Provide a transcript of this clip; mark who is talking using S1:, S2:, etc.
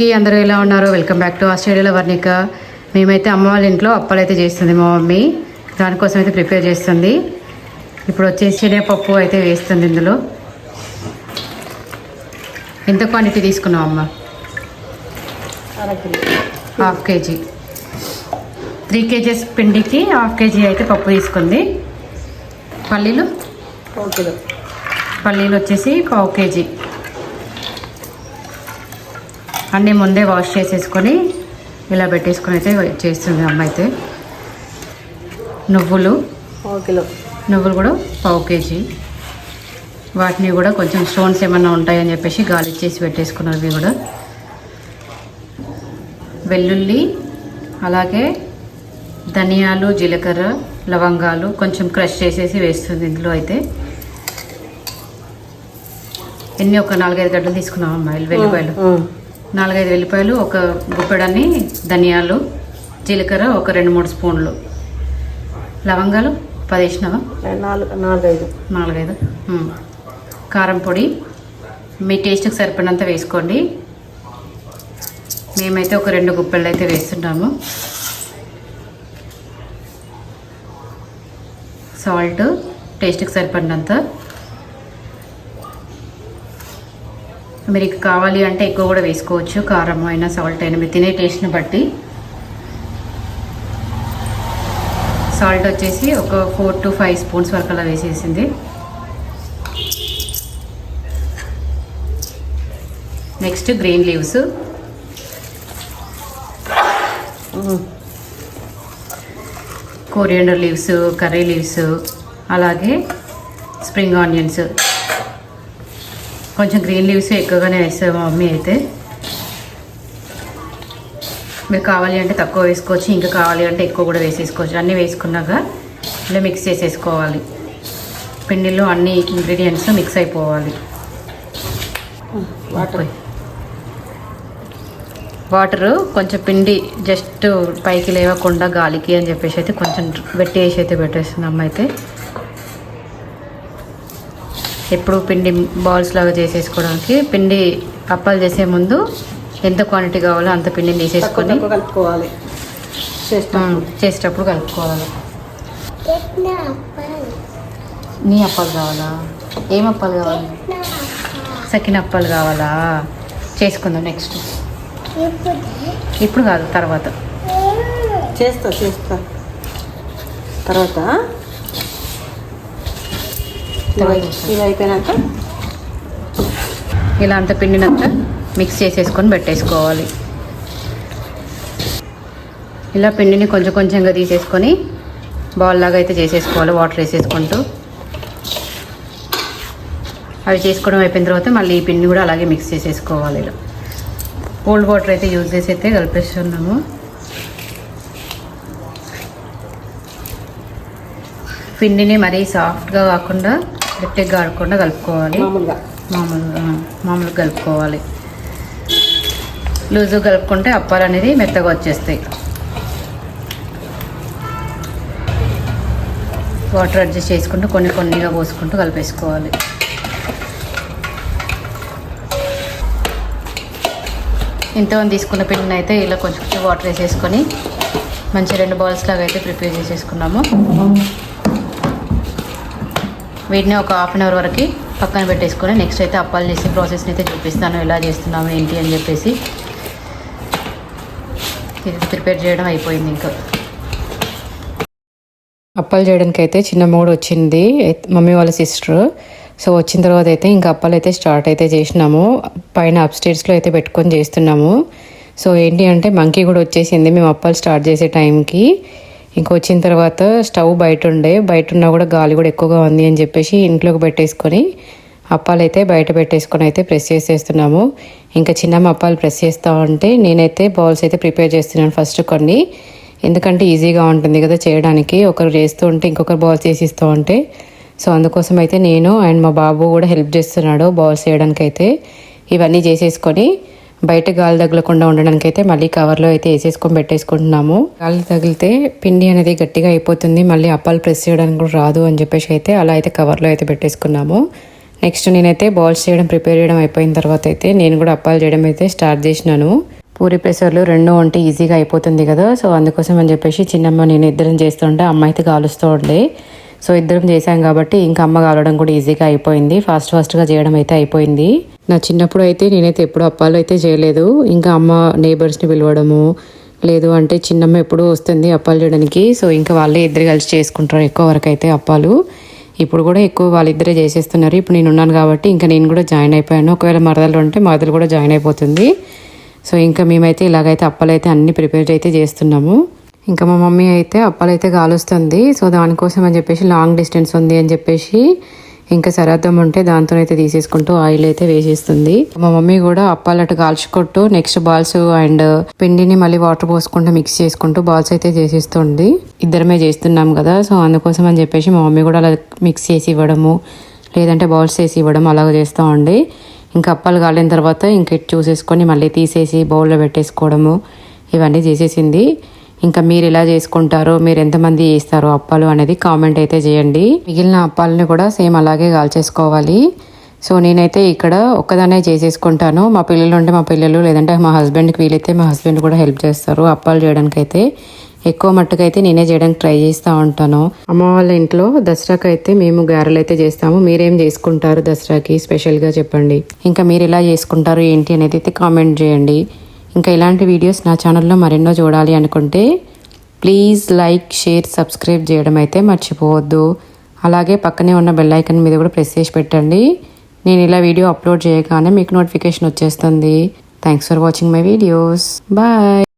S1: అందరికీ అందరూ ఎలా ఉన్నారు? వెల్కమ్ బ్యాక్ టు ఆస్ట్రేలియాలో వర్ణిక. మేమైతే అమ్మ వాళ్ళ ఇంట్లో అప్పాలు అయితే చేస్తుంది మా మమ్మీ. దానికోసం అయితే ప్రిపేర్ చేస్తుంది. ఇప్పుడు వచ్చేసి శనగపప్పు అయితే వేస్తుంది ఇందులో. ఎంత క్వాంటిటీ తీసుకున్నావు అమ్మ? Half KG. త్రీ కేజీస్ పిండికి హాఫ్ కేజీ అయితే పప్పు తీసుకుంది. పల్లీలు? పల్లీలు వచ్చేసి పావు కేజీ. అన్నీ ముందే వాష్ చేసేసుకొని ఇలా పెట్టేసుకొని అయితే చేస్తుంది అమ్మ అయితే నువ్వులు.
S2: పావు కిలో.
S1: నువ్వులు కూడా పావు కేజీ. వాటిని కూడా కొంచెం స్టోన్స్ ఏమన్నా ఉంటాయని చెప్పేసి గాలి చేసి పెట్టేసుకున్నారు ఇవి కూడా. వెల్లుల్లి అలాగే ధనియాలు జీలకర్ర లవంగాలు కొంచెం క్రష్ చేసేసి వేస్తుంది ఇందులో అయితే. ఎన్ని ఒక నాలుగైదు గడ్డలు తీసుకున్నాం అమ్మాయిలు? వెల్లిపాయలు నాలుగైదు వెల్లిపాయలు ఒక గుప్పెడన్ని ధనియాలు జీలకర్ర ఒక రెండు మూడు స్పూన్లు. లవంగాలు పది వేసినావా
S2: నాలుగు నాలుగైదు.
S1: నాలుగైదు. కారం పొడి. మీ టేస్ట్కి సరిపడినంత వేసుకోండి. మేమైతే ఒక రెండు గుప్పెళ్ళు అయితే వేస్తున్నాము. సాల్ట్ టేస్ట్కి సరిపడినంత. మీరు కావాలి అంటే ఎక్కువ కూడా వేసుకోవచ్చు. కారం అయినా సాల్ట్ అయినా మీరు తినే టేస్ట్ని బట్టి. సాల్ట్ వచ్చేసి ఒక ఫోర్ టు ఫైవ్ స్పూన్స్ వరకు అలా వేసేసింది. Next green leaves. Coriander leaves curry leaves అలాగే స్ప్రింగ్ ఆనియన్స్. కొంచెం గ్రీన్ లీవ్స్ ఎక్కువగానే వేస్తుంది మా మమ్మీ అయితే? మీరు కావాలి అంటే తక్కువ వేసుకోవచ్చు ఇంకా కావాలి అంటే ఎక్కువ కూడా వేసేసుకోవచ్చు. అన్నీ వేసుకున్నాక ఇలా మిక్స్ చేసేసుకోవాలి. పిండిలో అన్ని ఇంగ్రీడియంట్స్ మిక్స్ అయిపోవాలి.
S2: వాటర్
S1: కొంచెం పిండి జస్ట్ పైకి లేవకుండా గాలికి అని చెప్పేసి అయితే కొంచెం వెట్టి వేసి అయితే పెట్టేస్తుంది అమ్మ అయితే. ఎప్పుడు పిండి బాల్స్ లాగా చేసేసుకోవడానికి పిండి అప్పాలు చేసే ముందు ఎంత క్వాంటిటీ కావాలో అంత పిండిని తీసేసుకొని
S2: కలుపుకోవాలి.
S1: చేసేటప్పుడు. కలుపుకోవాలి. నీ అప్పాలు కావాలా? ఏం అప్పాలు కావాలి? సకిన అప్పాలు కావాలా? చేసుకుందాం నెక్స్ట్ ఇప్పుడు కాదు తర్వాత.
S2: చేస్తా చేస్తా. తర్వాత?
S1: తర్వాత
S2: అయిపోయినాక
S1: ఇలా అంత పిండినంత మిక్స్ చేసేసుకొని పెట్టేసుకోవాలి. ఇలా పిండిని కొంచెం కొంచెంగా తీసేసుకొని బాల్ లాగా అయితే చేసేసుకోవాలి వాటర్ వేసేసుకుంటూ. అవి చేసుకోవడం అయిపోయిన తర్వాత మళ్ళీ ఈ పిండిని కూడా అలాగే మిక్స్ చేసేసుకోవాలి ఇలా. కోల్డ్ వాటర్ అయితే యూజ్ చేసి అయితే కలిపేస్తున్నాము. పిండిని మరీ సాఫ్ట్గా కాకుండా గట్టిగా ఆడకుండా కలుపుకోవాలి.
S2: మామూలుగా.
S1: మామూలుగా మామూలుగా కలుపుకోవాలి. లూజు కలుపుకుంటే అప్పాలు అనేది మెత్తగా వచ్చేస్తాయి. వాటర్ అడ్జస్ట్ చేసుకుంటూ కొన్ని కొన్నిగా పోసుకుంటూ కలిపేసుకోవాలి. ఇంతమంది తీసుకున్న పిండిని అయితే ఇలా కొంచెం కొంచెం వాటర్ వేసేసుకొని మంచి రెండు బాల్స్ లాగా అయితే ప్రిపేర్ చేసేసుకున్నాము. వీటిని ఒక హాఫ్ అన్ అవర్ వరకు పక్కన పెట్టేసుకొని నెక్స్ట్ అయితే అప్పాలు చేసే ప్రాసెస్ని అయితే చూపిస్తాను. ఎలా చేస్తున్నాము ఏంటి అని చెప్పేసి. ఇది ప్రిపేర్ చేయడం అయిపోయింది ఇంకా. అప్పాలు చేయడానికి అయితే చిన్నమ్మ కూడా వచ్చింది. మమ్మీ వాళ్ళ సిస్టర్ సో వచ్చిన తర్వాత అయితే ఇంకా అప్పాలు అయితే స్టార్ట్ అయితే చేసినాము. పైన అప్స్టేర్స్లో అయితే పెట్టుకొని చేస్తున్నాము. సో ఏంటి అంటే మంకీ కూడా వచ్చేసింది. మేము అప్పాలు స్టార్ట్ చేసే టైంకి ఇంకా వచ్చిన తర్వాత స్టవ్ బయట ఉండే బయట ఉన్నా కూడా గాలి కూడా ఎక్కువగా ఉంది అని చెప్పేసి ఇంట్లోకి పెట్టేసుకొని అప్పాలు అయితే బయట పెట్టేసుకొని అయితే ప్రెస్ చేసేస్తున్నాము. ఇంకా చిన్నమ్మ అప్పాలు ప్రెస్ చేస్తూ ఉంటే నేనైతే బౌల్స్ అయితే ప్రిపేర్ చేస్తున్నాను ఫస్ట్ కొన్ని. ఎందుకంటే ఈజీగా ఉంటుంది కదా చేయడానికి. ఒకరు చేస్తూ ఉంటే ఇంకొకరు బౌల్స్ చేసిస్తూ ఉంటే. సో అందుకోసం అయితే నేను అండ్ మా బాబు కూడా హెల్ప్ చేస్తున్నాడు బాల్స్ చేయడానికి అయితే ఇవన్నీ చేసేసుకొని బయట గాలి తగలకుండా ఉండడానికి అయితే మళ్ళీ కవర్లో అయితే వేసేసుకొని పెట్టేసుకుంటున్నాము. గాలి తగిలితే పిండి అనేది గట్టిగా అయిపోతుంది. మళ్ళీ అప్పాలు ప్రెస్ చేయడానికి కూడా రాదు అని చెప్పేసి అయితే అలా అయితే కవర్లో అయితే పెట్టేసుకున్నాము. నెక్స్ట్ నేనైతే బాల్స్ చేయడం ప్రిపేర్ చేయడం అయిపోయిన తర్వాత అయితే నేను కూడా అప్పాలు చేయడం అయితే స్టార్ట్ చేసినాను. పూరి ప్రెషర్లు రెండు ఉంటే ఈజీగా అయిపోతుంది కదా. సో అందుకోసం అని చెప్పేసి చిన్నమ్మ నేను ఇద్దరం చేస్తుంటే అమ్మ అయితే కాలుస్తూ ఉండే. సో ఇద్దరం చేశాం కాబట్టి ఇంకా అమ్మ కావడం కూడా ఈజీగా అయిపోయింది. ఫాస్ట్ ఫాస్ట్గా చేయడం అయితే అయిపోయింది. నా చిన్నప్పుడు అయితే నేనైతే ఎప్పుడు అప్పాలు అయితే చేయలేదు. ఇంకా అమ్మ నేబర్స్ని పిలవడము లేదు అంటే చిన్నమ్మ ఎప్పుడు వస్తుంది అప్పాలు చేయడానికి. సో ఇంకా వాళ్ళే ఇద్దరు కలిసి చేసుకుంటారు ఎక్కువ వరకు అయితే అప్పాలు. ఇప్పుడు కూడా ఎక్కువ వాళ్ళిద్దరే చేసేస్తున్నారు. ఇప్పుడు నేను ఉన్నాను కాబట్టి ఇంకా నేను కూడా జాయిన్ అయిపోయాను. ఒకవేళ మరదలు ఉంటే మరదలు కూడా జాయిన్ అయిపోతుంది. సో ఇంకా మేమైతే ఇలాగైతే అప్పాలు అయితే అన్ని ప్రిపేర్ అయితే చేస్తున్నాము. ఇంకా మా మమ్మీ అయితే అప్పాలు అయితే కాలుస్తుంది సో దానికోసం అని చెప్పేసి లాంగ్ డిస్టెన్స్ ఉంది అని చెప్పేసి ఇంకా సరద్దం ఉంటే దాంతోనైతే తీసేసుకుంటూ ఆయిల్ అయితే వేసేస్తుంది. మా మమ్మీ కూడా అప్పాలు అటు కాల్చుకుంటూ నెక్స్ట్ బాల్స్ అండ్ పిండిని మళ్ళీ వాటర్ పోసుకుంటూ మిక్స్ చేసుకుంటూ బాల్స్ అయితే చేసేస్తుంది. ఇద్దరమే చేస్తున్నాం కదా సో అందుకోసం అని చెప్పేసి మా మమ్మీ కూడా అలా మిక్స్ చేసి ఇవ్వడము లేదంటే బాల్స్ వేసి ఇవ్వడం అలాగ చేస్తూ ఉండి. ఇంకా అప్పాలు కాలిన తర్వాత ఇంక ఇటు చూసేసుకొని మళ్ళీ తీసేసి బౌల్లో పెట్టేసుకోవడము ఇవన్నీ చేసేసింది. ఇంకా మీరు ఎలా చేసుకుంటారో మీరు ఎంతమంది చేస్తారో అప్పాలు అనేది కామెంట్ అయితే చేయండి. మిగిలిన అప్పాలని కూడా సేమ్ అలాగే కాల్చేసుకోవాలి. సో నేనైతే ఇక్కడ ఒక్కదానే చేసేసుకుంటాను. మా పిల్లలు ఉంటే మా పిల్లలు లేదంటే మా హస్బెండ్కి వీలైతే మా హస్బెండ్ కూడా హెల్ప్ చేస్తారు అప్పాలు చేయడానికి అయితే ఎక్కువ మట్టుకైతే నేనే చేయడానికి ట్రై చేస్తూ ఉంటాను. అమ్మ వాళ్ళ ఇంట్లో దసరాకి అయితే మేము గారెలు అయితే చేస్తాము. మీరేం చేసుకుంటారు దసరాకి స్పెషల్గా చెప్పండి. ఇంకా మీరు ఎలా చేసుకుంటారు ఏంటి అనేది అయితే కామెంట్ చేయండి. ఇంకా ఇలాంటి వీడియోస్ నా ఛానల్లో మరెన్నో చూడాలి అనుకుంటే ప్లీజ్ లైక్ షేర్ సబ్స్క్రైబ్ చేయడం అయితే మర్చిపోవద్దు. అలాగే పక్కనే ఉన్న బెల్ ఐకన్ మీద కూడా ప్రెస్ చేసి పెట్టండి. నేను ఇలా వీడియో అప్లోడ్ చేయగానే మీకు నోటిఫికేషన్ వచ్చేస్తుంది. Thanks for watching my videos bye